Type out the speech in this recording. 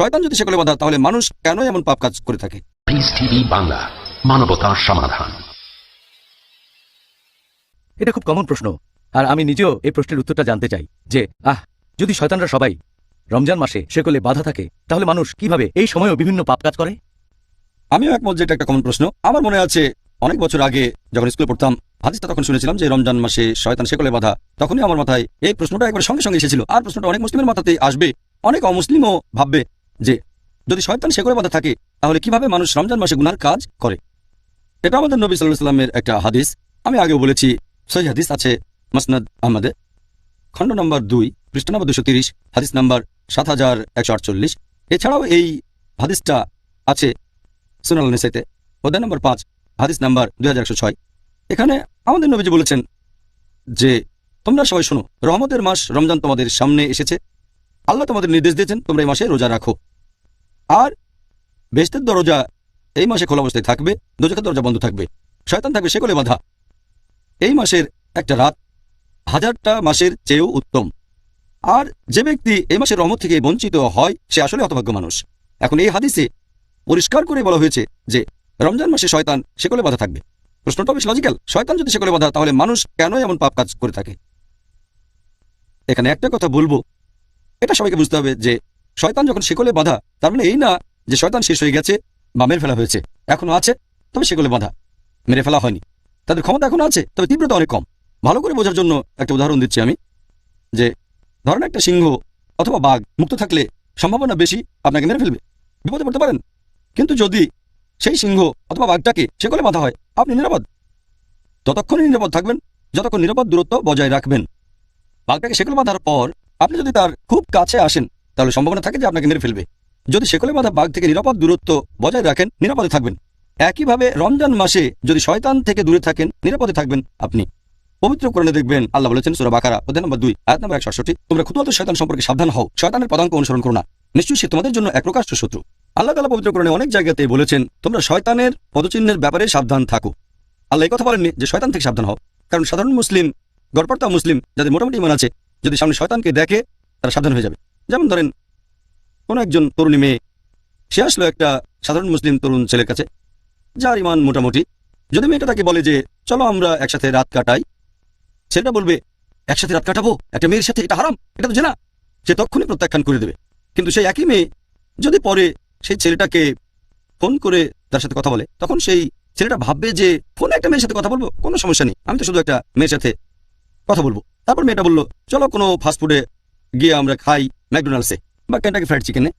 শয়তান যদি সেগুলো বাধা তাহলে মানুষ কেন এমন পাপ কাজ করে থাকে? বাংলা মানবতার সমাধান। এটা খুব কমন প্রশ্ন আর আমি নিজেও এই প্রশ্নের উত্তরটা জানতে চাই যে আহ যদি শয়তানরা সবাই রমজান মাসে সেকলে বাধা থাকে তাহলে মানুষ কীভাবে এই সময়ও বিভিন্ন পাপ কাজ করে? আমিও একমত যে এটা একটা কমন প্রশ্ন। আমার মনে আছে অনেক বছর আগে যখন স্কুলে পড়তাম হাদিসটা তখন শুনেছিলাম যে রমজান মাসে শয়তান সেকলে বাধা তখনই আমার মাথায় এই প্রশ্নটা একবার সঙ্গে সঙ্গে এসেছিল। আর প্রশ্নটা অনেক মুসলিমের মাথাতেই আসবে অনেক অমুসলিমও ভাববে যে, যদি শয়তান সেকলে বাধা থাকে, তাহলে কীভাবে মানুষ রমজান মাসে গুনার কাজ করে? এটা আমাদের নবী সাল্লামের একটা হাদিস। আমি আগেও বলেছি, সহি হাদিস আছে মাসনাদ আহমদে। খণ্ড নম্বর দুই, পৃষ্ঠ নম্বর দুশো তিরিশ, হাদিস নম্বর সাত হাজার একশো আটচল্লিশ। এছাড়াও এই হাদিসটা আছে সুনাল নিসাইতে। অধ্যায় নম্বর পাঁচ, হাদিস নাম্বার দুই হাজার একশো ছয়। এখানে আমাদের নবীজি বলেছেন যে, তোমরা সবাই শোনো, রহমতের মাস রমজান তোমাদের সামনে এসেছে। আল্লাহ তোমাদের নির্দেশ দিয়েছেন, তোমরা এই মাসে রোজা রাখো। আর বেস্তের দরজা এই মাসে খোলা অবস্থায় থাকবে দোজখের দরজা বন্ধ থাকবে। শয়তান থাকবে সেকলে বাধা। এই মাসের একটা রাত হাজারটা মাসের চেয়েও উত্তম। আর যে ব্যক্তি এই মাসের রহমত থেকে বঞ্চিত হয়, সে আসলে হতভাগ্য মানুষ। এখন এই হাদিসে পরিষ্কার করে বলা হয়েছে যে, রমজান মাসে শয়তান সেকলে বাধা থাকবে। প্রশ্নটা বেশ লজিক্যাল শয়তান যদি সেকলে বাধা, তাহলে মানুষ কেন এমন পাপ কাজ করে থাকে? এখানে একটা কথা বলব। এটা সবাইকে বুঝতে হবে যে শয়তান যখন সেকলে বাঁধা, তার মানে এই না যে শয়তান শেষ হয়ে গেছে বা মেরে ফেলা হয়েছে, এখনও আছে, তবে সেকলে বাঁধা, মেরে ফেলা হয়নি। তাদের ক্ষমতা এখনও আছে, তবে তীব্রতা অনেক কম। ভালো করে বোঝার জন্য একটা উদাহরণ দিচ্ছি আমি, যে ধরেন একটা সিংহ অথবা বাঘ মুক্ত থাকলে সম্ভাবনা বেশি আপনাকে মেরে ফেলবে। বিপদে পড়তে পারেন। কিন্তু যদি সেই সিংহ অথবা বাঘটাকে সেকলে বাঁধা হয়, আপনি নিরাপদ। ততক্ষণই নিরাপদ থাকবেন, যতক্ষণ নিরাপদ দূরত্ব বজায় রাখবেন। বাঘটাকে সেকলে বাঁধার পর আপনি যদি তার খুব কাছে আসেন তাহলে সম্ভাবনা থাকে যে আপনাকে মেরে ফেলবে। যদি সেকলে বাঁধা বাঘ থেকে নিরাপদ দূরত্ব বজায় রাখেন, নিরাপদে থাকবেন। একইভাবে রমজান মাসে যদি শয়তান থেকে দূরে থাকেন, নিরাপদে থাকবেন আপনি। পবিত্র করণে দেখবেন, আল্লাহ বলেছেন, সুরা বাকারা, অধ্যায় নম্বর দুই, আয়াত নম্বর একষট্টি, তোমরা ক্ষুদ্র শয়তান সম্পর্কে সাবধান হও। শয়তানের পদাঙ্ক অনুসরণ করো না। নিশ্চয়ই সে তোমাদের জন্য এক প্রকাশ্য শত্রু। আল্লাহ তালা পবিত্র করণে অনেক জায়গাতে বলেছেন, তোমরা শয়তানের পদচিহ্নের ব্যাপারে সাবধান থাকো। আল্লাহ এই কথা বলেননি যে শয়তান থেকে সাবধান হও। কারণ সাধারণ মুসলিম, গড়পড়তা মুসলিম, যাদের মোটামুটি ইমান আছে, যদি সামনে শয়তানকে দেখে, তারা সাবধান হয়ে যাবে। যেমন ধরেন, কোনো একজন তরুণী মেয়ে, সে আসলো একটা সাধারণ মুসলিম তরুণ ছেলের কাছে, যার ইমান মোটামুটি। যদি মেয়েটা তাকে বলে যে, চলো আমরা একসাথে রাত কাটাই, ছেলেটা বলবে, একসাথে রাত কাটাবো? একটা মেয়ের সাথে এটা হারাম, এটা তো জেনা। সে তখনই প্রত্যাখ্যান করে দেবে। কিন্তু সেই একই মেয়ে, যদি পরে সেই ছেলেটাকে ফোন করে তার সাথে কথা বলে, তখন সেই ছেলেটা ভাববে যে, ফোনে একটা মেয়ের সাথে কথা বলব? কোনো সমস্যা নেই, আমি তো শুধু একটা মেয়ের সাথে কথা বলব। তারপর মেয়েটা বলল, চলো কোনো ফাস্টফুডে গিয়ে আমরা খাই। मैकडोनल्ड से। बाकी फ्राइड चिकन है